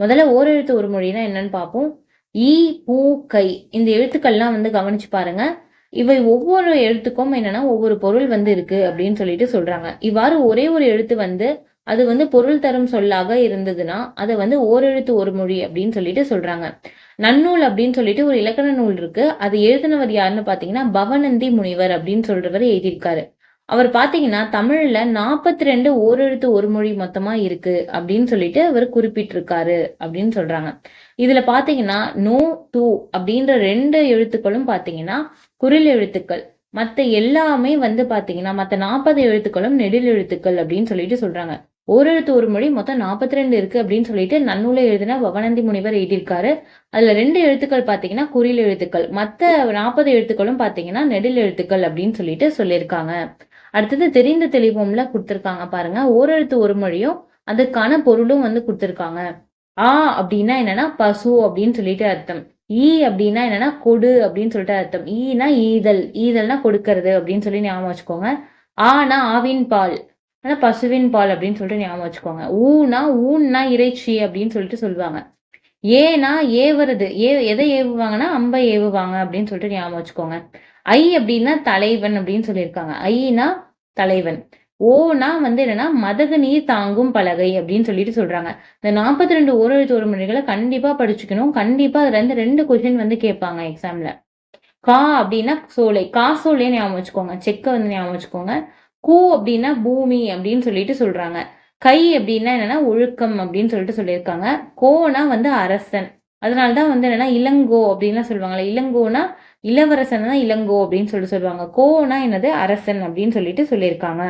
முதல்ல ஓரெழுத்து ஒரு மொழினா என்னன்னு பார்ப்போம். ஈ பூ கை. இந்த எழுத்துக்கள்லாம் வந்து கவனிச்சு பாருங்க. இவை ஒவ்வொரு எழுத்துக்கும் என்னன்னா ஒவ்வொரு பொருள் வந்து இருக்கு அப்படின்னு சொல்லிட்டு சொல்றாங்க. இவ்வாறு ஒரே ஒரு எழுத்து வந்து அது வந்து பொருள் தரும் சொல்லாக இருந்ததுன்னா அதை வந்து ஓரெழுத்து ஒரு மொழி அப்படின்னு சொல்லிட்டு சொல்றாங்க. நன்னூல் அப்படின்னு சொல்லிட்டு ஒரு இலக்கண நூல் இருக்கு. அது எழுதினவர் யாருன்னு பாத்தீங்கன்னா பவனந்தி முனிவர் அப்படின்னு சொல்றவர் எழுதியிருக்காரு. அவர் பார்த்தீங்கன்னா தமிழில் நாற்பத்தி ரெண்டு ஓரெழுத்து ஒரு மொழி மொத்தமாக இருக்கு அப்படின்னு சொல்லிட்டு அவர் குறிப்பிட்டிருக்காரு அப்படின்னு சொல்றாங்க. இதுல பார்த்தீங்கன்னா நோ டூ அப்படின்ற ரெண்டு எழுத்துக்களும் பார்த்தீங்கன்னா குரில் எழுத்துக்கள். மற்ற எல்லாமே வந்து பார்த்தீங்கன்னா மற்ற நாற்பது எழுத்துக்களும் நெடில் எழுத்துக்கள் அப்படின்னு சொல்லிட்டு சொல்றாங்க. ஓரெழுத்து ஒரு மொழி மொத்தம் நாற்பத்தி ரெண்டு இருக்கு அப்படின்னு சொல்லிட்டு நன்னூலை எழுதின பவனந்தி முனிவர் எழுதியிருக்காரு. அதுல ரெண்டு எழுத்துக்கள் பாத்தீங்கன்னா குறில் எழுத்துக்கள். மத்த நாற்பது எழுத்துக்களும் பாத்தீங்கன்னா நெடில் எழுத்துக்கள் அப்படின்னு சொல்லிட்டு சொல்லியிருக்காங்க. அடுத்தது தெரிந்த தெளிவோம்ல கொடுத்துருக்காங்க பாருங்க. ஓரெழுத்து ஒரு மொழியும் அதுக்கான பொருளும் வந்து கொடுத்துருக்காங்க. ஆ அப்படின்னா என்னன்னா பசு அப்படின்னு சொல்லிட்டு அர்த்தம். ஈ அப்படின்னா என்னன்னா கொடு அப்படின்னு சொல்லிட்டு அர்த்தம். ஈனா ஈதல் ஈதல்னா கொடுக்கறது அப்படின்னு சொல்லி ஞாபகம் வச்சுக்கோங்க. ஆனா ஆவின் பால் ஆனா பசுவின் பால் அப்படின்னு சொல்லிட்டு ஞாபகம் வச்சுக்கோங்க. ஊனா ஊன்னா இறைச்சி அப்படின்னு சொல்லிட்டு சொல்லுவாங்க. ஏனா ஏவுறது ஏ எதை ஏவுவாங்கன்னா அம்பை ஏவுவாங்க அப்படின்னு சொல்லிட்டு ஞாபகம் வச்சுக்கோங்க. ஐ அப்படின்னா தலைவன் அப்படின்னு சொல்லியிருக்காங்க. ஐனா தலைவன். ஓனா வந்து என்னன்னா மதகு நீர் தாங்கும் பலகை அப்படின்னு சொல்லிட்டு சொல்றாங்க. இந்த நாற்பத்தி ரெண்டு ஓரெழுத்து ஒரு மொழிகளை கண்டிப்பா படிச்சுக்கணும். கண்டிப்பா அதுல இருந்து ரெண்டு கொஸ்டின் வந்து கேட்பாங்க எக்ஸாம்ல கா அப்படின்னா சோலை. கா சோலையே ஞாபகம் வச்சுக்கோங்க. செக்க வந்து ஞாபகம் வச்சுக்கோங்க. கூ அப்படின்னா பூமி அப்படின்னு சொல்லிட்டு சொல்றாங்க. கை அப்படின்னா என்னன்னா ஒழுக்கம் அப்படின்னு சொல்லிட்டு சொல்லியிருக்காங்க. கோனா வந்து அரசன். அதனாலதான் வந்து என்னன்னா இளங்கோ அப்படின்லாம் சொல்லுவாங்கல்ல. இளங்கோனா இளவரசன் தான் இளங்கோ அப்படின்னு சொல்லிட்டு சொல்லுவாங்க. கோனா என்னது? அரசன் அப்படின்னு சொல்லிட்டு சொல்லியிருக்காங்க.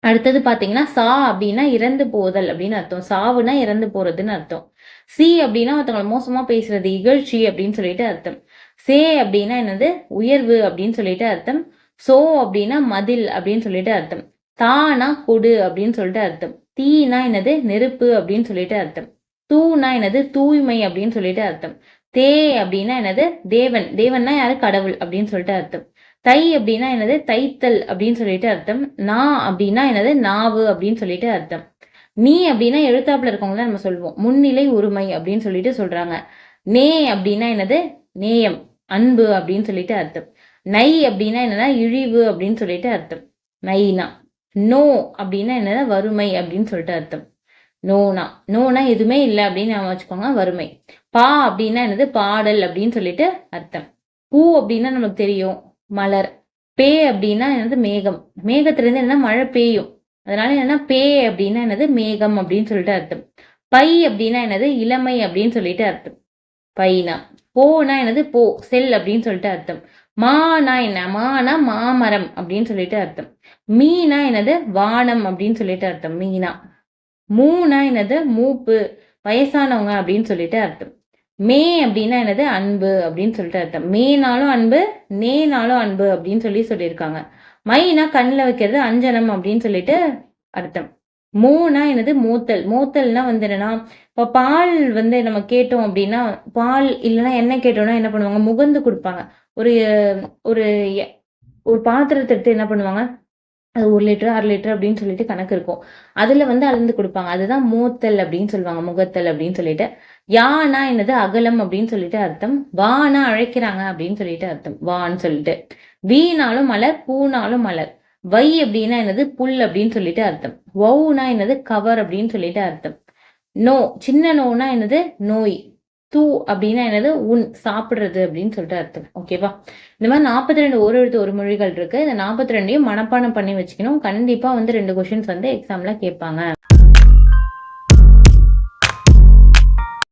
அடுத்தது பாத்தீங்கன்னா சா அப்படின்னா இறந்து போதல் அப்படின்னு அர்த்தம். சாவுனா இறந்து போறதுன்னு அர்த்தம். சி அப்படின்னா ஒருத்தவங்களை மோசமா பேசுறது இகழ்ச்சி அப்படின்னு சொல்லிட்டு அர்த்தம். சே அப்படின்னா என்னது? உயர்வு அப்படின்னு சொல்லிட்டு அர்த்தம். சோ அப்படின்னா மதில் அப்படின்னு சொல்லிட்டு அர்த்தம். தானா கொடு அப்படின்னு சொல்லிட்டு அர்த்தம். தீனா என்னது? நெருப்பு அப்படின்னு சொல்லிட்டு அர்த்தம். தூனா என்னது? தூய்மை அப்படின்னு சொல்லிட்டு அர்த்தம். தே அப்படின்னா என்னது? தேவன். தேவன்னா யாரு? கடவுள் அப்படின்னு சொல்லிட்டு அர்த்தம். தை அப்படின்னா என்னது? தைத்தல் அப்படின்னு சொல்லிட்டு அர்த்தம். நா அப்படின்னா என்னது? நாவு அப்படின்னு சொல்லிட்டு அர்த்தம். நீ அப்படின்னா எழுத்தாப்புல இருக்கவங்கள நம்ம சொல்லுவோம். முன்னிலை உரிமை அப்படின்னு சொல்லிட்டு சொல்றாங்க. நே அப்படின்னா என்னது? நேயம் அன்பு அப்படின்னு சொல்லிட்டு அர்த்தம். நை அப்படின்னா என்னன்னா இழிவு அப்படின்னு சொல்லிட்டு அர்த்தம். நைனா. நோ அப்படின்னா என்னது வறுமை அப்படின்னு சொல்லிட்டு அர்த்தம். நோனா நோனா எதுவுமே இல்லை அப்படின்னு நம்ம வச்சுக்கோங்க வறுமை. பா அப்படின்னா என்னது? பாடல் அப்படின்னு சொல்லிட்டு அர்த்தம். பூ அப்படின்னா நமக்கு தெரியும் மலர். பே அப்படின்னா என்னது? மேகம். மேகத்திலிருந்து என்ன மழை பெய்யும். அதனால என்னன்னா பே அப்படின்னா என்னது? மேகம் அப்படின்னு சொல்லிட்டு அர்த்தம். பை அப்படின்னா என்னது? இளமை அப்படின்னு சொல்லிட்டு அர்த்தம். பைனா. போனா என்னது? போ செல் அப்படின்னு சொல்லிட்டு அர்த்தம். மானா என்ன? மானா மாமரம் அப்படின்னு சொல்லிட்டு அர்த்தம். மீனா என்னது? வானம் அப்படின்னு சொல்லிட்டு அர்த்தம். மீனா. மூனா என்னது? மூப்பு. வயசானவங்க அப்படின்னு சொல்லிட்டு அர்த்தம். மே அப்படின்னா என்னது? அன்பு அப்படின்னு சொல்லிட்டு அர்த்தம். மேனாலும் அன்பு நேனாலும் அன்பு அப்படின்னு சொல்லி சொல்லியிருக்காங்க. மைனா கண்ணில் வைக்கிறது அஞ்சனம் அப்படின்னு சொல்லிட்டு அர்த்தம். மூணா என்னது? மூத்தல். மூத்தல்னா வந்து என்னன்னா இப்போ பால் வந்து நம்ம கேட்டோம் அப்படின்னா பால் இல்லைன்னா என்ன கேட்டோம்னா என்ன பண்ணுவாங்க? முகந்து கொடுப்பாங்க. ஒரு ஒரு ஒரு பாத்திரத்தை எடுத்து என்ன பண்ணுவாங்க? அது ஒரு லிட்டர் அரை லிட்டர் அப்படின்னு சொல்லிட்டு கணக்கு இருக்கும். அதுல வந்து அளந்து கொடுப்பாங்க. அதுதான் மூத்தல் அப்படின்னு சொல்லுவாங்க முகத்தல் அப்படின்னு சொல்லிட்டு. யானா என்னது? அகலம் அப்படின்னு சொல்லிட்டு அர்த்தம். வானா அழைக்கிறாங்க அப்படின்னு சொல்லிட்டு அர்த்தம். வான்னு சொல்லிட்டு. வீணாலும் மலர் பூனாலும் மலர். வை அப்படின்னா என்னது? புல் அப்படின்னு சொல்லிட்டு அர்த்தம். வவுனா என்னது? கவர் அப்படின்னு சொல்லிட்டு அர்த்தம். நோ சின்ன நோனா என்னது? நோய். தூ அப்படின்னா என்னது? உன் சாப்பிடுறது அப்படின்னு சொல்லிட்டு அர்த்தம். ஓகேவா இந்த மாதிரி நாற்பத்தி ரெண்டு ஒரு எழுத்து ஒரு மொழிகள் இருக்கு. இந்த நாற்பத்தி ரெண்டையும் மனப்பாடம் பண்ணி வச்சுக்கணும். கண்டிப்பா வந்து ரெண்டு கொஸ்டின்ஸ் வந்து எக்ஸாம்ல கேட்பாங்க.